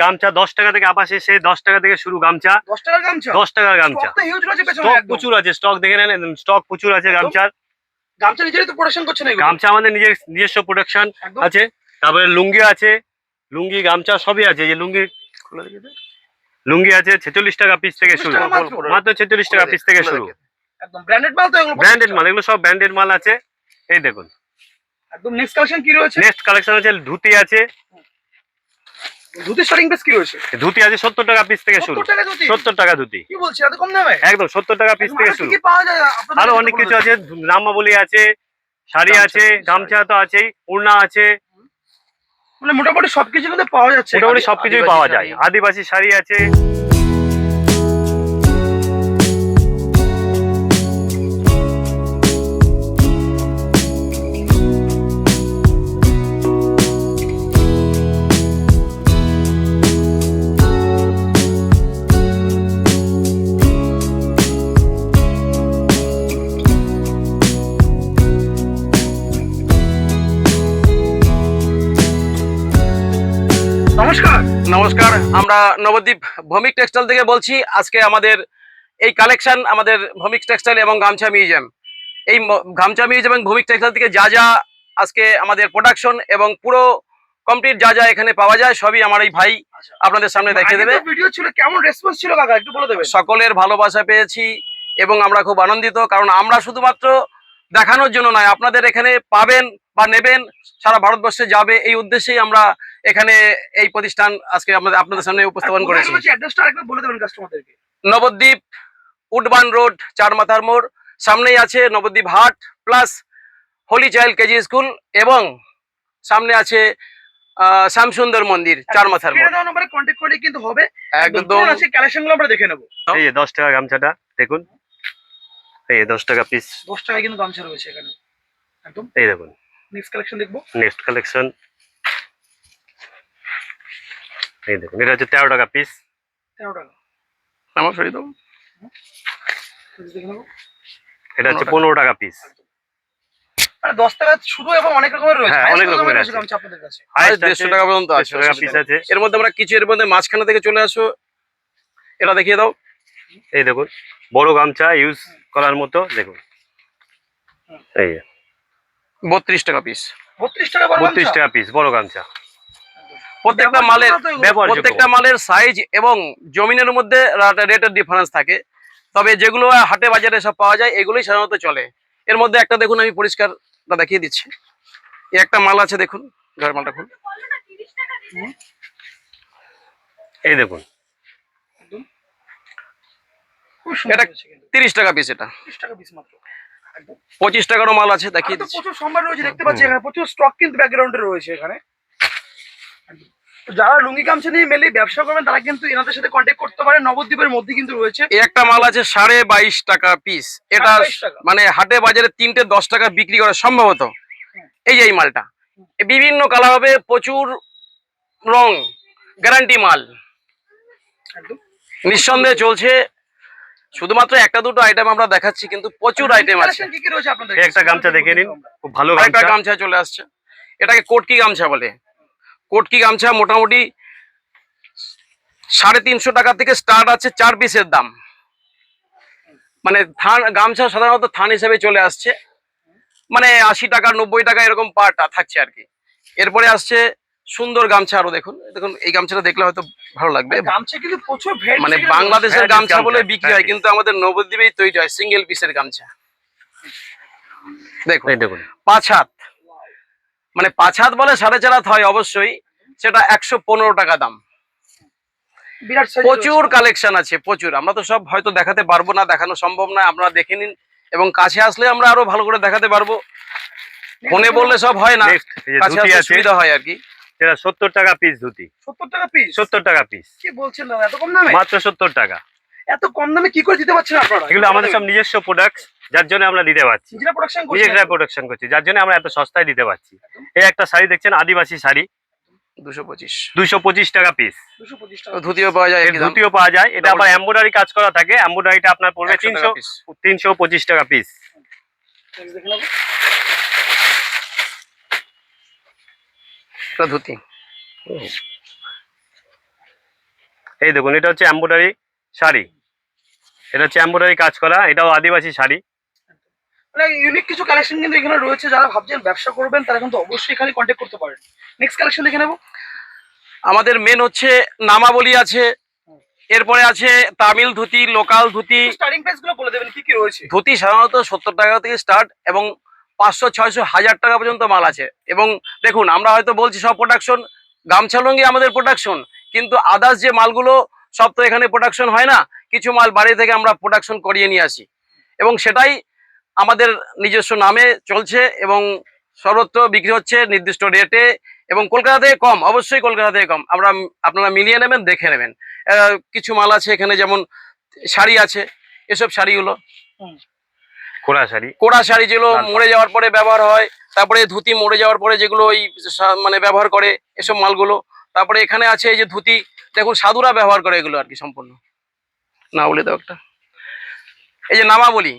গামছা দশ টাকা থেকে আপাশে সে দশ টাকা থেকে শুরু গামছা দশ টাকার গামছা? দশ টাকার গামছা। স্টক। প্রচুর আছে স্টক দেখে নেন স্টক প্রচুর আছে গামছার। গামছা নিজেরই তো প্রোডাকশন করছে না গামছা আমাদের নিজের নিজস্ব প্রোডাকশন আছে। তারপরে লুঙ্গি আছে লুঙ্গি গামছা সবই আছে যে লুঙ্গি। লুঙ্গি আছে ছেচল্লিশ টাকা পিস থেকে শুরু। মাত্র? ছেচল্লিশ টাকা পিস থেকে শুরু। একদম। ব্র্যান্ডেড মাল তো ব্র্যান্ডেড মাল এগুলো সব ব্র্যান্ডেড মাল আছে। এই দেখুন। একদম। নেক্সট কালেকশন কি রয়েছে? নেক্সট কালেকশন আছে ধুতি আছে। ধুতি স্টার্টিং প্রাইস কি রয়েছে ধুতি আছে সত্তর টাকা পিস থেকে শুরু। 70 টাকা ধুতি? সত্তর টাকা ধুতি। কি বলছি এত কম দামে? একদম সত্তর টাকা পিস থেকে শুরু। কি পাওয়া যায়? আরও অনেক কিছু আছে নামাবলি আছে শাড়ি আছে গামছা তো আছেই আছে। মানে মোটামুটি সবকিছু কিন্তু পাওয়া যাচ্ছে মোটামুটি সবকিছুই পাওয়া যায়। আদিবাসী শাড়ি আছে। আমরা নবদ্বীপ ভৌমিক টেক্সটাইল থেকে বলছি আজকে আমাদের এই কালেকশন আমাদের ভৌমিক টেক্সটাইল এবং গামছা মিউজিয়াম। এই গামছা মিউজিয়াম এবং ভৌমিক টেক্সটাইল থেকে যা যা আজকে আমাদের প্রোডাকশন এবং পুরো কমপ্লিট যা যা এখানে পাওয়া যায় সবই আমার এই ভাই আচ্ছা। আপনাদের সামনে দেখিয়ে দেবে। ভিডিও ছিল কেমন রেসপন্স ছিল কাকা? একটু বলে দেবেন। সকলের ভালোবাসা পেয়েছি এবং আমরা খুব আনন্দিত কারণ আমরা শুধুমাত্র দেখানোর জন্য নয় আপনাদের এখানে পাবেন বা নেবেন সারা ভারতবর্ষে যাবে এই উদ্দেশ্যেই আমরা এখানে এই প্রতিষ্ঠান আজকে আমাদের আপনাদের সামনে উপস্থাপন করেছি। অ্যাড্রেসটা বলে নবদ্বীপ উডবান রোড চার মাথার মোড় সামনেই আছে নবদ্বীপ হাট plus holy child KG school এবং সামনে আছে আহ, শ্যামসুন্দর মন্দির চার মাথার মোড়। নম্বরে কন্ট্যাক্ট করে কিন্তু হবে। একদম। আজকে কালেকশনগুলো আমরা দেখে নেব। এই যে দশ টাকা গামছাটা দেখুন। এই যে দশ টাকা পিস দশ টাকায় কিন্তু গামছা রয়েছে এখানে। একদম। এই দেখুন। নেক্সট কালেকশন দেখব। নেক্সট কালেকশন এই দেখুন এটা হচ্ছে তেরো টাকা পিস তেরো টাকা। আমার সরি তো এটা হচ্ছে পনেরো টাকা। পিস মানে দশ টাকা শুধু এবং অনেক রকমের রয়েছে। হ্যাঁ, অনেক রকমের আছে। আপনাদের কাছে। দেড়শো টাকা পর্যন্ত আছে টাকা পিস আছে। এর মধ্যে আমরা কিছু এর মধ্যে মাঝখানে থেকে চলে আসো। এটা দেখিয়ে দাও। এই দেখুন বড় গামছা ইউজ করার মতো দেখুন। এই বত্রিশ টাকা পিস বত্রিশ টাকা বত্রিশ টাকা পিস বড় গামছা। প্রত্যেকটা মালের। প্রত্যেকটা মালের সাইজ এবং জমিনের মধ্যে রেটের ডিফারেন্স থাকে। তবে যেগুলো হাটে বাজারে সব পাওয়া যায় এগুলোই সাধারণত চলে। এর মধ্যে একটা দেখুন আমি পরিষ্কার দেখিয়ে দিচ্ছি। একটা মাল আছে দেখুন ঘর মালটা খুন এই দেখুন। এটা- তিরিশ টাকা পিস এটা। পিস পঁচিশ টাকারও মাল আছে দেখিয়ে দিচ্ছি। প্রচুর সম্ভার রয়েছে দেখতে পাচ্ছি এখানে। প্রচুর স্টক কিন্তু ব্যাকগ্রাউন্ডে রয়েছে এখানে। যারা লুঙ্গি গামছা নিয়ে মেলে ব্যবসা করবেন তারা কিন্তু এনাদের সাথে কন্ট্যাক্ট করতে পারে নবদ্বীপের মধ্যে কিন্তু রয়েছে। একটা মাল আছে সাড়ে বাইশ টাকা পিস এটা মানে হাটে বাজারে তিনটে দশ টাকা বিক্রি করে সম্ভবত। এই যে এই মালটা। বিভিন্ন কালার হবে প্রচুর রং গ্যারান্টি মাল। নিঃসন্দেহে চলছে। শুধুমাত্র একটা দুটো আইটেম আমরা দেখাচ্ছি কিন্তু প্রচুর আইটেম আছে Collection কি কি রয়েছে আপনাদের এই একটা গামছা দেখে নিন। খুব ভালো একটা গামছা। গামছা চলে আসছে। এটাকে কোটকি গামছা বলে। কোটকি গামছা? মোটামুটি সাড়ে তিনশো টাকা থেকে স্টার্ট আছে চার পিসের দাম। মানে থান গামছা সাধারণত থান হিসেবে চলে আসছে। মানে আশি টাকা নব্বই টাকা এরকম পাটা থাকছে আর কি। এরপরে আসছে সুন্দর গামছা আরও দেখুন। দেখুন এই গামছাটা দেখলে হয়তো ভালো লাগবে। গামছা কিন্তু প্রচুর মানে বাংলাদেশের গামছা বলে বিক্রি হয় কিন্তু আমাদের নবদ্বীপেই তৈরি হয় সিঙ্গেল পিসের গামছা। দেখুন দেখুন। পাঁচ হাত। মানে পাঁচ হাত বলে সাড়ে চার হাত হয় অবশ্যই সেটা একশো পনেরো টাকা দাম। প্রচুর কালেকশন আছে প্রচুর। আমরা তো সব হয়তো দেখাতে পারব না দেখানো সম্ভব না আপনারা দেখে নিন। এবং কাছে আসলে আমরা আরও ভালো করে দেখাতে পারব। ফোনে বললে সব হয় না কাছে আসলে সুবিধা হয় আর কি। সত্তর টাকা পিস ধুতি। 70 টাকা পিস সত্তর টাকা পিস কি বলছেন এত কম দামে? মাত্র সত্তর টাকা। এত কম দামে কি করে দিতে পারছেন আপনারা? এগুলো আমাদের সব নিজস্ব প্রোডাক্ট যার জন্য আমরা দিতে পারছি। নিজেরা প্রোডাকশন করছেন? নিজেরা প্রোডাকশন করছি যার জন্য আমরা এত সস্তায় দিতে পারছি। এই একটা শাড়ি দেখছেন আদিবাসী শাড়ি। দুশো পঁচিশ। দুইশো পঁচিশ টাকা পিস ধুতিও পাওয়া যায় ধুতিও পাওয়া যায়। এটা আবার কাজ করা থাকে। আপনার পড়বে তিনশো তিনশো পঁচিশ টাকা পিস ধুতি। এই দেখুন এটা হচ্ছে এম্ব্রয়ডারি শাড়ি। এটা হচ্ছে এম্ব্রয়ডারি কাজ করা। এটাও আদিবাসী শাড়ি। মানে ইউনিক কিছু কালেকশন কিন্তু এখানে রয়েছে যারা ভাবছেন ব্যবসা করবেন তারা কিন্তু অবশ্যই এখানে কন্ট্যাক্ট করতে পারেন। নেক্সট কালেকশন দেখে নেব। আমাদের মেন হচ্ছে নামাবলী আছে এরপরে আছে তামিল ধুতি লোকাল ধুতি। স্টার্টিং প্রাইসগুলো বলে দেবেন কি কি রয়েছে? ধুতি সাধারণত সত্তর টাকা থেকে স্টার্ট এবং পাঁচশো ছয়শো হাজার টাকা পর্যন্ত মাল আছে। এবং দেখুন আমরা হয়তো বলছি সব প্রোডাকশন গামছা লুঙ্গি আমাদের প্রোডাকশন কিন্তু আদার্স যে মালগুলো সব তো এখানে প্রোডাকশন হয় না কিছু মাল বাড়ি থেকে আমরা প্রোডাকশন করিয়ে নিয়ে আসি। এবং সেটাই আমাদের নিজস্ব নামে চলছে এবং সর্বত্র বিক্রি হচ্ছে নির্দিষ্ট রেটে এবং কলকাতা থেকে কম অবশ্যই কলকাতা থেকে কম। আমরা আপনারা মিলিয়ে নেবেন দেখে নেবেন। কিছু মাল আছে এখানে যেমন শাড়ি আছে এসব শাড়িগুলো। কোড়া শাড়ি? কোড়া শাড়ি যেগুলো মরে যাওয়ার পরে ব্যবহার হয় তারপরে ধুতি মরে যাওয়ার পরে যেগুলো ওই মানে ব্যবহার করে এসব মালগুলো। তারপরে এখানে আছে এই যে ধুতি দেখুন সাধুরা ব্যবহার করে এগুলো আর কি সম্পূর্ণ। না বলে দাও একটা। এই যে নামাবলী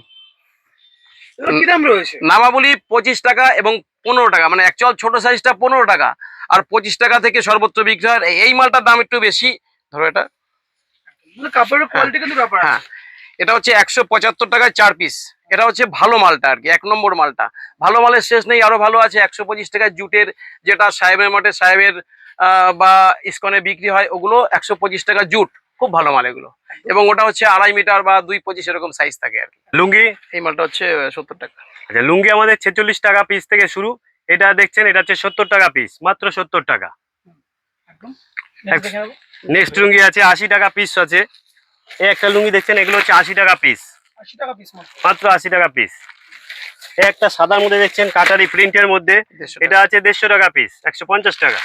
কি দাম রয়েছে? নামাবলী পঁচিশ টাকা এবং পনেরো টাকা। মানে অ্যাকচুয়াল ছোট সাইজটা পনেরো টাকা। আর পঁচিশ টাকা থেকে সর্বোচ্চ বিক্রি হয়। এই- মালটার দাম একটু বেশি। ধরো এটা। কাপড়ের কোয়ালিটি কিন্তু ব্যাপার আছে। হ্যাঁ। এটা হচ্ছে একশো পঁচাত্তর টাকায় চার পিস এটা হচ্ছে ভালো মালটা আর কি এক নম্বর মালটা। ভালো মালের শেষ নেই আরও ভালো আছে। একশো পঁচিশ টাকায় জুটের যেটা সাহেবের মাঠে সাহেবের বা ইস্কনে বিক্রি হয় ওগুলো একশো পঁচিশ টাকা জুট। খুব ভালো মাল এগুলো। এবং ওটা হচ্ছে আড়াই মিটার বা দুই পঁচিশ এরকম সাইজ থাকে আর কি। লুঙ্গি? এই মালটা হচ্ছে সত্তর টাকা। আচ্ছা লুঙ্গি আমাদের ছেচল্লিশ টাকা পিস থেকে শুরু। এটা দেখছেন এটা হচ্ছে সত্তর টাকা পিস মাত্র সত্তর টাকা। নেক্সট লুঙ্গি আছে আশি টাকা পিস আছে। এই একটা লুঙ্গি দেখছেন এগুলো হচ্ছে আশি টাকা পিস আশি টাকা পিস মাত্র। মাত্র আশি টাকা পিস এই একটা সাদার মধ্যে দেখছেন কাটারি প্রিন্টের মধ্যে। এটা আছে দেড়শো টাকা পিস একশো পঞ্চাশ টাকা।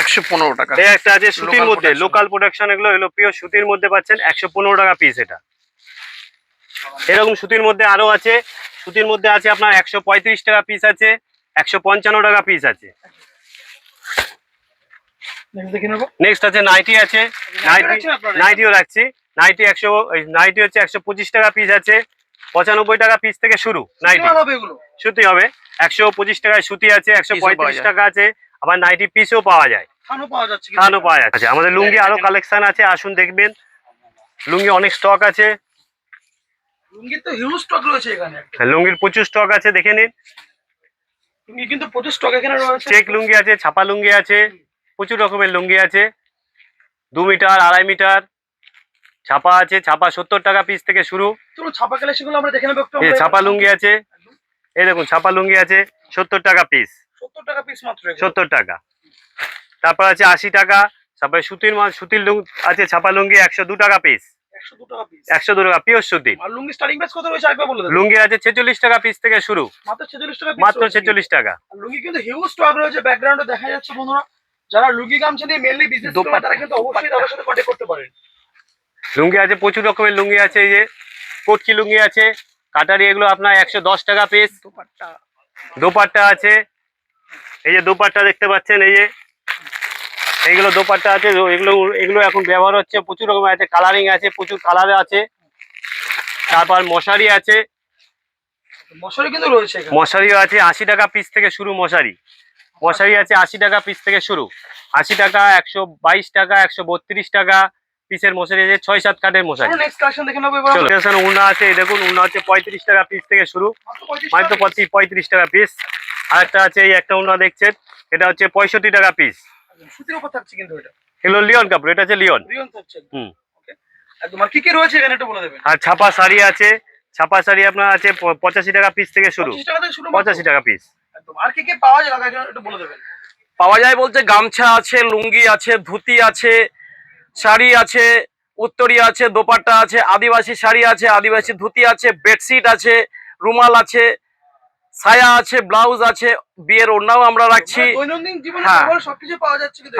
একশো পনেরো টাকা। এই একটা আছে সুতির মধ্যে লোকাল প্রোডাকশন এগুলো এগুলো পিওর সুতির মধ্যে পাচ্ছেন একশো পনেরো টাকা পিস এটা। এরকম সুতির মধ্যে আরও আছে সুতির মধ্যে আছে আপনার একশো পঁয়ত্রিশ টাকা পিস আছে একশো পঞ্চান্ন টাকা পিস আছে। নেক্সট আছে নাইটি আছে নাইটি রাখছেন আপনারা? নাইটিও রাখছি। নাইটি একশো নাইটি হচ্ছে একশো পঁচিশ টাকা পিস আছে পঁচানব্বই টাকা পিস থেকে শুরু নাইটি সুতি হবে একশো পঁচিশ টাকায় সুতি আছে একশো পঁয়ত্রিশ। টাকা আছে আবার নাইটি পিসও পাওয়া যায়। থানও পাওয়া যাচ্ছে কিন্তু। থানও পাওয়া যাচ্ছে। আমাদের লুঙ্গি আরও কালেকশন আছে আসুন দেখবেন। লুঙ্গি অনেক স্টক আছে। লুঙ্গির তো হিউজ স্টক রয়েছে এখানে। লুঙ্গির প্রচুর স্টক আছে দেখে নিন। লুঙ্গি কিন্তু প্রচুর স্টক এখানে রয়েছে। চেক লুঙ্গি আছে ছাপা লুঙ্গি আছে প্রচুর রকমের লুঙ্গি আছে। দু মিটার আড়াই মিটার ছাপা আছে ছাপা সত্তর টাকা পিস থেকে শুরু। ছাপা আমরা দেখে নেব। ছাপা লুঙ্গি আছে। এই দেখুন ছাপা লুঙ্গি আছে সত্তর টাকা পিস সত্তর টাকা পিস মাত্র এগুলো। সত্তর টাকা। তারপর আছে আশি টাকা তারপরে সুতির মাল সুতির লুঙ্গি আছে ছাপা লুঙ্গি একশো দু টাকা পিস টাকা পিস একশো দু টাকা পিওর সুতি। আর লুঙ্গি স্টার্টিং প্রাইস কত রয়েছে বলে লুঙ্গি আছে ছেচল্লিশ টাকা পিস থেকে শুরু। মাত্র ছেচল্লিশ টাকা মাত্র রয়েছে। ছেচল্লিশ টাকা। আর লুঙ্গি কিন্তু হিউজ স্টক রয়েছে। ব্যাকগ্রাউন্ডে দেখা যাচ্ছে বন্ধুরা যারা লুঙ্গি গামছা নিয়ে মেনলি বিজনেস করে তারা কিন্তু অবশ্যই তাদের সাথে কন্ট্যাক্ট করতে পারেন। লুঙ্গি আছে প্রচুর রকমের লুঙ্গি আছে এই যে কটকি লুঙ্গি আছে কাটারি এগুলো আপনার একশো দশ টাকা পিস দোপাট্টা আছে এই যে দোপাট্টা দেখতে পাচ্ছেন এই যে এইগুলো দোপাট্টা আছে এগুলো এগুলো এখন ব্যবহার হচ্ছে প্রচুর রকমের আছে কালারিং আছে প্রচুর কালার আছে তারপর মশারি আছে। মশারি কিন্তু রয়েছে মশারিও আছে আশি টাকা পিস থেকে শুরু মশারি। মশারি আছে আশি টাকা পিস থেকে শুরু। আশি টাকা একশো বাইশ টাকা একশো বত্রিশ টাকা পিসের মশারি আছে ছয় সাত কাঠের মশারি। এখানে উন্না আছে দেখুন উন্না হচ্ছে পঁয়ত্রিশ টাকা পিস থেকে শুরু। মাত্র 35 মাত্র টাকা piece। পঁয়ত্রিশ পঁয়ত্রিশ টাকা পিস আর একটা আছে এই একটা উন্না দেখছেন এটা হচ্ছে পঁয়ষট্টি টাকা পিস সুতির উপর থাকছে কিন্তু এটা। এগুলো লিওন কাপড় এটা হচ্ছে লিওন। রিয়ন থাকছে। হুম? আর কি কি রয়েছে এখানে একটু বলে দেবেন? আর ছাপা শাড়ি আছে ছাপা শাড়ি আপনার আছে পঁচাশি টাকা পিস থেকে শুরু। 25 টাকা থেকে শুরু পঁচাশি টাকা পিস আর কি কি পাওয়া যায়? একটু বলে দেবেন। পাওয়া যায় বলতে গামছা আছে লুঙ্গি আছে ধুতি আছে শাড়ি আছে উত্তরীয় আছে দোপাট্টা আছে আদিবাসী শাড়ি আছে আদিবাসী ধুতি আছে বেডশিট আছে রুমাল আছে ছায়া আছে ব্লাউজ আছে বিয়ের ওড়নাও আমরা রাখছি। মানে হ্যাঁ।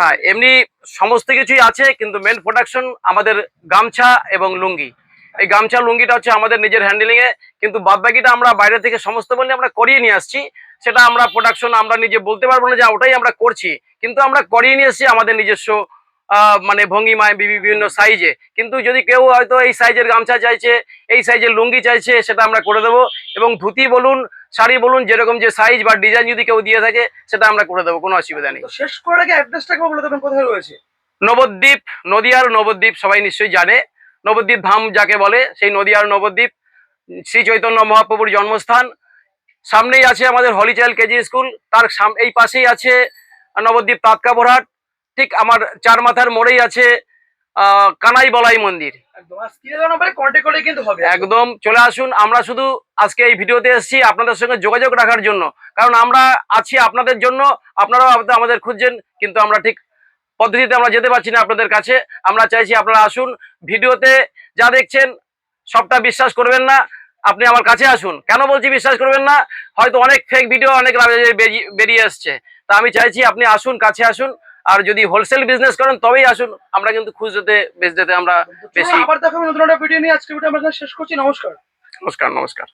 হ্যাঁ। এমনি সমস্ত কিছুই আছে কিন্তু মেন প্রোডাকশন আমাদের গামছা এবং লুঙ্গি। এই গামছা লুঙ্গিটা হচ্ছে আমাদের নিজের হ্যান্ডেলিং এ কিন্তু বাদবাকিটা আমরা বাইরে থেকে সমস্ত বললে আমরা করিয়ে নিয়ে আসছি। সেটা আমরা প্রোডাকশন আমরা নিজে বলতে পারব না যে ওটাই আমরা করছি কিন্তু আমরা করিয়ে নিয়ে এসেছি আমাদের নিজস্ব আহ, মানে ভঙ্গিমায় বিভিন্ন সাইজে কিন্তু যদি কেউ হয়তো এই সাইজের গামছা চাইছে এই সাইজের লুঙ্গি চাইছে সেটা আমরা করে দেবো। এবং ধুতি বলুন শাড়ি বলুন যেরকম যে সাইজ বা ডিজাইন যদি কেউ দিয়ে থাকে সেটা আমরা করে দেবো কোনো অসুবিধা নেই। শেষ করার আগে অ্যাড্রেসটাকে বলে দেবেন কোথায় রয়েছে? নবদ্বীপ নদিয়ার নবদ্বীপ সবাই নিশ্চয়ই জানে। নবদ্বীপ ধাম যাকে বলে সেই নদিয়ার নবদ্বীপ শ্রী চৈতন্য মহাপ্রভুর জন্মস্থান। সামনেই আছে আমাদের হলিচাইল কেজি স্কুল তার সাম- এই পাশেই আছে নবদ্বীপ তাতকা বোরহাট ঠিক আমার চার মাথার মোড়েই আছে কানাই বলাই মন্দির। একদম। চলে আসুন। আমরা শুধু আজকে এই ভিডিওতে এসেছি আপনাদের সঙ্গে যোগাযোগ রাখার জন্য। কারণ আমরা আছি আপনাদের জন্য। আপনারাও আমাদের- খুঁজছেন, কিন্তু আমরা ঠিক পদ্ধতিতে আমরা যেতে পারছি না আপনাদের কাছে। আমরা চাইছি আপনারা আসুন। ভিডিওতে যা দেখছেন, সবটা বিশ্বাস করবেন না। আপনি আমার কাছে আসুন। কেন বলছি বিশ্বাস করবেন না? হয়তো অনেক ফেক ভিডিও অনেক বেরিয়ে এসছে। তা আমি চাইছি আপনি আসুন, কাছে আসুন। আর যদি হোলসেল বিজনেস করেন তবেই আসুন। আমরা কিন্তু খুচরোতে বেচতে আমরা বেশি আবার দেখো নতুন একটা ভিডিও নিয়ে। আজকে ভিডিও আমরা শেষ করছি। নমস্কার। নমস্কার নমস্কার।